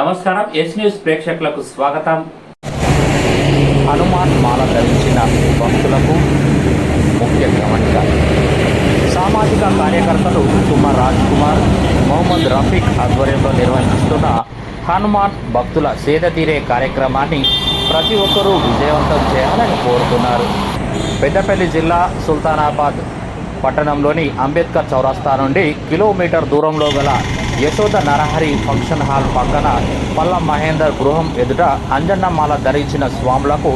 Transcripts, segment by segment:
నమస్కారం yes news ప్రేక్షకులకు స్వాగతం. హనుమాన్ మాల ధరించిన భక్తులకు ముఖ్య గమనిక సామాజిక కార్యకర్తలు కుమార్ రాజ్ కుమార్ మొహమ్మద్ రఫీక్ ఆధ్వర్యంలో నిర్వహిస్తున్న హనుమాన్ భక్తుల సేద తీరే కార్యక్రమాన్ని ప్రతి ఒక్కరూ విజయవంతం చేయాలని కోరుతున్నారు. పెద్దపల్లి జిల్లా సుల్తానాబాద్ పట్టణంలోని అంబేద్కర్ చౌరస్తా నుండి కిలోమీటర్ దూరంలో గల యశోద నరహరి ఫంక్షన్ హాల్ పక్కన పల్ల మహేందర్ గృహం ఎదుట అంజన్నమాల ధరించిన స్వాములకు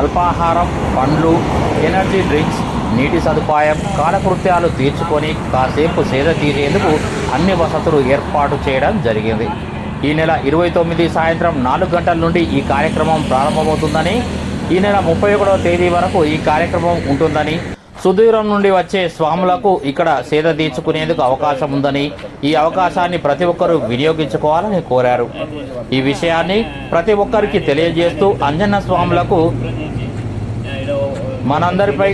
అల్పాహారం పండ్లు ఎనర్జీ డ్రింక్స్ నీటి సదుపాయం కాలకృత్యాలు తీర్చుకొని కాసేపు సేద తీరేందుకు అన్ని వసతులు ఏర్పాటు చేయడం జరిగింది. ఈ నెల ఇరవై తొమ్మిది సాయంత్రం నాలుగు గంటల నుండి ఈ కార్యక్రమం ప్రారంభమవుతుందని ఈ నెల ముప్పై ఒకటవ తేదీ వరకు ఈ కార్యక్రమం ఉంటుందని సుదూరం నుండి వచ్చే స్వాములకు ఇక్కడ సేద తీర్చుకునేందుకు అవకాశం ఉందని ఈ అవకాశాన్ని ప్రతి ఒక్కరూ వినియోగించుకోవాలని కోరారు. ఈ విషయాన్ని ప్రతి ఒక్కరికి తెలియజేస్తూ అంజన్న స్వాములకు మనందరిపై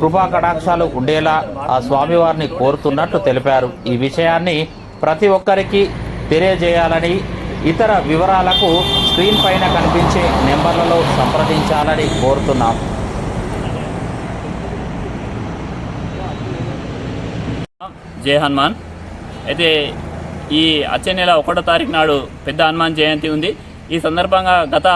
కృపా కటాక్షాలు ఉండేలా ఆ స్వామివారిని కోరుతున్నట్టు తెలిపారు. ఈ విషయాన్ని ప్రతి ఒక్కరికి తెలియజేయాలని ఇతర వివరాలకు స్క్రీన్ పైన కనిపించే నెంబర్లలో సంప్రదించాలని కోరుతున్నాం. జయ హనుమాన్. అయితే ఈ వచ్చే నెల ఒకటో తారీఖు నాడు పెద్ద హనుమాన్ జయంతి ఉంది. ఈ సందర్భంగా గత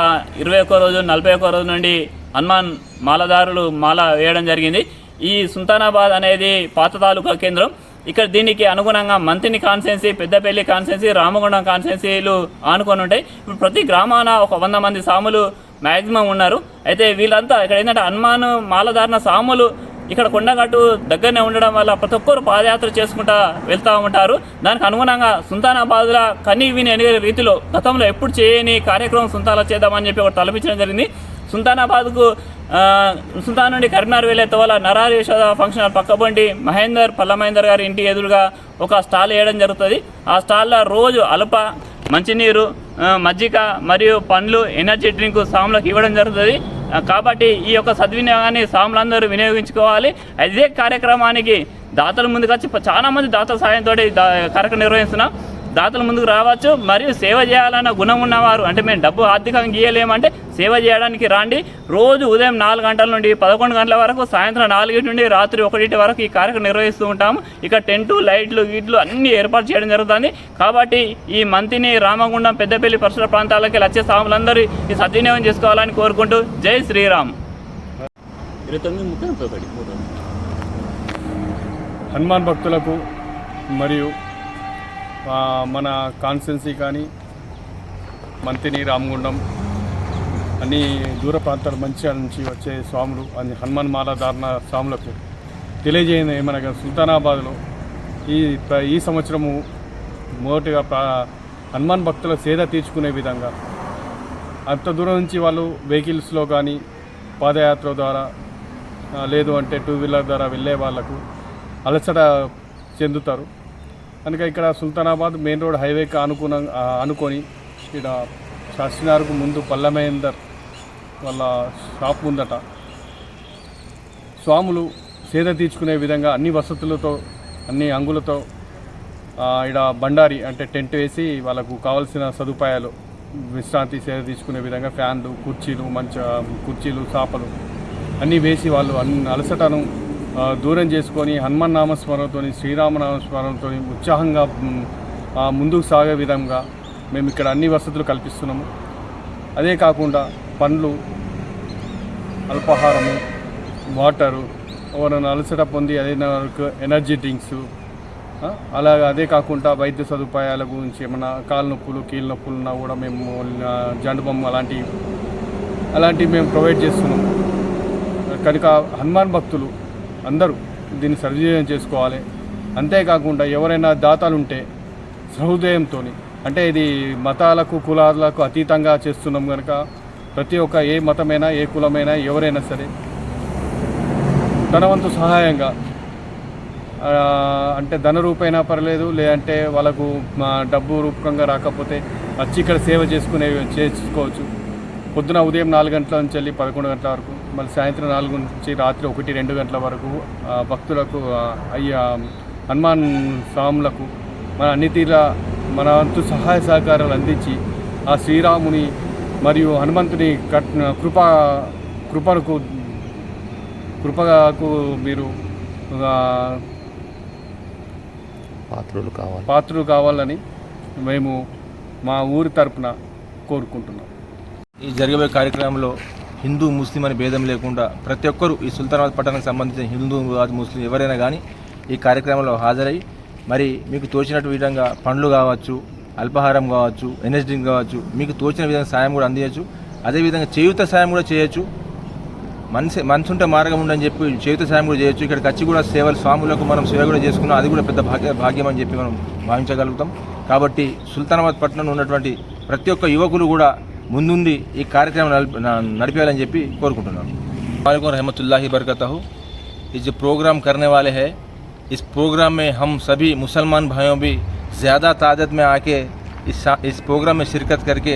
ఇరవై ఒక్క రోజు నలభై ఒక్క రోజు నుండి హనుమాన్ మాలదారులు మాల వేయడం జరిగింది. ఈ సుల్తానాబాద్ అనేది పాత తాలూకా కేంద్రం. ఇక్కడ దీనికి అనుగుణంగా మంతిని కాన్సెన్సీ పెద్దపల్లి కాన్సెన్సీ రామగుండం కాన్సెన్సీలు ఆనుకొని ఉంటాయి. ఇప్పుడు ప్రతి గ్రామాన ఒక వంద మంది సాములు మ్యాక్సిమం ఉన్నారు. అయితే వీళ్ళంతా ఇక్కడ ఏంటంటే హనుమాన్ మాలధారణ సాములు ఇక్కడ కొండగట్టు దగ్గరనే ఉండడం వల్ల ప్రతి ఒక్కరు పాదయాత్ర చేసుకుంటా వెళ్తూ ఉంటారు. దానికి అనుగుణంగా సుల్తానాబాద్లో కని విని అనే రీతిలో గతంలో ఎప్పుడు చేయని కార్యక్రమం సుల్తాన్లో చేద్దామని చెప్పి ఒకటి తలపించడం జరిగింది. సుల్తానాబాద్కు సుల్తాన్ నుండి కరీంనగర్ వెళ్ళే తోల నరారి యశోద ఫంక్షన్ హాల్ పక్కబండి మహేందర్ పల్ల మహేందర్ గారి ఇంటి ఎదురుగా ఒక స్టాల్ వేయడం జరుగుతుంది. ఆ స్టాల్లో రోజు అల్ప మంచినీరు మజ్జిగ మరియు పండ్లు ఎనర్జీ డ్రింక్ సాములకు ఇవ్వడం జరుగుతుంది. కాబట్టి ఈ యొక్క సద్వినియోగాన్ని సాములందరూ వినియోగించుకోవాలి. అదే కార్యక్రమానికి దాతలు ముందుకు వచ్చి చాలా మంది దాతల సాయంతో కార్యక్రమం నిర్వహిస్తున్నాం. దాతలు ముందుకు రావచ్చు మరియు సేవ చేయాలన్న గుణం ఉన్నవారు అంటే మేము డబ్బు ఆర్థికంగా గీయలేమంటే సేవ చేయడానికి రాండి. రోజు ఉదయం నాలుగు గంటల నుండి పదకొండు గంటల వరకు సాయంత్రం నాలుగింటి నుండి రాత్రి ఒకటింటి వరకు ఈ కార్యక్రమం నిర్వహిస్తూ ఉంటాము. ఇక టెంటు లైట్లు గీట్లు అన్నీ ఏర్పాటు చేయడం జరుగుతుంది. కాబట్టి ఈ మంతిని రామగుండం పెద్దపల్లి పరిసర ప్రాంతాలకి వచ్చే సాములందరూ ఈ సద్వినియోగం చేసుకోవాలని కోరుకుంటూ జై శ్రీరామ్. హనుమాన్ భక్తులకు మరియు మన కాన్స్టెన్సీ కానీ మంతిని రామగుండం అన్ని దూర ప్రాంతాల మంచిర్యాల నుంచి వచ్చే స్వాములు అన్ని హనుమాన్ మాల ధారణ స్వాములకు తెలియజేయని ఏమనగా సుల్తానాబాద్లో ఈ ప్ర- ఈ సంవత్సరము మొదటిగా ప్రా హనుమాన్ భక్తుల సేద తీర్చుకునే విధంగా. అంత దూరం నుంచి వాళ్ళు వెహికల్స్లో కానీ పాదయాత్ర ద్వారా లేదు అంటే టూ వీలర్ ద్వారా వెళ్ళే వాళ్ళకు అలసట చెందుతారు. కనుక ఇక్కడ సుల్తానాబాద్ మెయిన్ రోడ్ హైవేకి అనుకున్న అనుకొని ఇక్కడ శాస్త్రినార్కు ముందు పల్లమేందర్ వాళ్ళ షాప్ ముందట స్వాములు సేద తీర్చుకునే విధంగా అన్ని వసతులతో అన్ని అంగులతో ఇక్కడ బండారి అంటే టెంట్ వేసి వాళ్ళకు కావాల్సిన సదుపాయాలు విశ్రాంతి సేద తీసుకునే విధంగా ఫ్యాన్లు కుర్చీలు మంచి కుర్చీలు చాపలు అన్నీ వేసి వాళ్ళు అన్ని అలసటను దూరం చేసుకొని హనుమాన్ నామస్మరణతో శ్రీరామనామస్మరణతో ఉత్సాహంగా ముందుకు సాగే విధంగా మేము ఇక్కడ అన్ని వసతులు కల్పిస్తున్నాము. అదే కాకుండా పండ్లు అల్పాహారము వాటరు ఎవరైనా అలసట పొంది అదే వరకు ఎనర్జీ డ్రింక్స్ అలాగే అదే కాకుండా వైద్య సదుపాయాల గురించి ఏమైనా కాలు నొప్పులు కీళ్ళ నొప్పులు ఉన్నా కూడా మేము జండు బొమ్మ అలాంటివి అలాంటివి మేము ప్రొవైడ్ చేస్తున్నాము. కనుక హనుమాన్ భక్తులు అందరూ దీన్ని సద్వినియోగం చేసుకోవాలి. అంతేకాకుండా ఎవరైనా దాతలు ఉంటే సహృదయంతో అంటే ఇది మతాలకు కులాలకు అతీతంగా చేస్తున్నాం కనుక ప్రతి ఒక్క ఏ మతమైనా ఏ కులమైనా ఎవరైనా సరే తన వంతు సహాయంగా అంటే ధన రూపైనా పర్లేదు లేదంటే వాళ్ళకు డబ్బు రూపకంగా రాకపోతే వచ్చి ఇక్కడ సేవ చేసుకునే చేసుకోవచ్చు. పొద్దున ఉదయం నాలుగు గంటల నుంచి వెళ్ళి పదకొండు గంటల వరకు మళ్ళీ సాయంత్రం నాలుగు నుంచి రాత్రి ఒకటి రెండు గంటల వరకు భక్తులకు అయ్యా హనుమాన్ స్వాములకు మన అన్ని తీరా మన వంతు సహాయ సహకారాలు అందించి ఆ శ్రీరాముని మరియు హనుమంతుని కట్ కృప కృపకు కృపకు మీరు పాత్రులు కావాలి. పాత్రలు కావాలని మేము మా ఊరి తరపున కోరుకుంటున్నాం. ఈ జరగబోయే కార్యక్రమంలో హిందూ ముస్లిం అని భేదం లేకుండా ప్రతి ఒక్కరూ ఈ సుల్తానాబాద్ పట్టణానికి సంబంధించిన హిందూ కాదు ముస్లిం ఎవరైనా కానీ ఈ కార్యక్రమంలో హాజరై మరి మీకు తోచినట్టు విధంగా పండ్లు కావచ్చు అల్పాహారం కావచ్చు ఎనర్జీ డ్రింక్ కావచ్చు మీకు తోచిన విధంగా సాయం కూడా అందించచ్చు అదేవిధంగా చేయుత సాయం కూడా చేయొచ్చు. మనసు మనసు ఉంటే మార్గం ఉండని చెప్పి చేయుత సాయం కూడా చేయొచ్చు. ఇక్కడికి వచ్చి కూడా సేవలు స్వాములకు మనం సేవ కూడా చేసుకున్నాం. అది కూడా పెద్ద భాగ్య భాగ్యం అని చెప్పి మనం భావించగలుగుతాం. కాబట్టి సుల్తానాబాద్ పట్టణంలో ఉన్నటువంటి ప్రతి ఒక్క యువకులు కూడా ముందుండి ఈ కార్యక్రమం నడిపి- న- నడిపేయాలని చెప్పి కోరుకుంటున్నాను वालेकुम रहमतुल्लाहि बरकतहू ये जो प्रोग्राम करने वाले हैं इस प्रोग्राम में हम सभी मुसलमान भाइयों भी ज़्यादा तादाद में आके इस शा- इस प्रोग्राम में शिरकत करके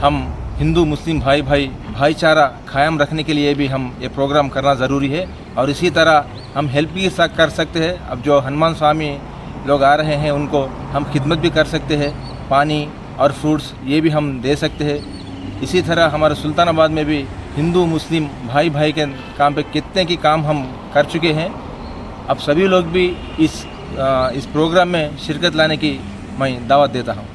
हम हिंदू मुस्लिम भाई भाई भाईचारा कायम रखने के लिए भी हम ये प्रोग्राम करना ज़रूरी है और इसी तरह हम हेल्प भी सा- कर सकते हैं अब जो हनुमान स्वामी लोग आ रहे हैं उनको हम खिदमत भी कर सकते हैं पानी और फ्रूट्स ये भी हम दे सकते हैं इसी तरह हमारे सुल्तानाबाद में भी हिंदू मुस्लिम भाई भाई के काम पे कितने की काम हम कर चुके हैं। अब सभी लोग भी इस आ, इस प्रोग्राम में शिरकत लाने की मैं दावत देता हूँ।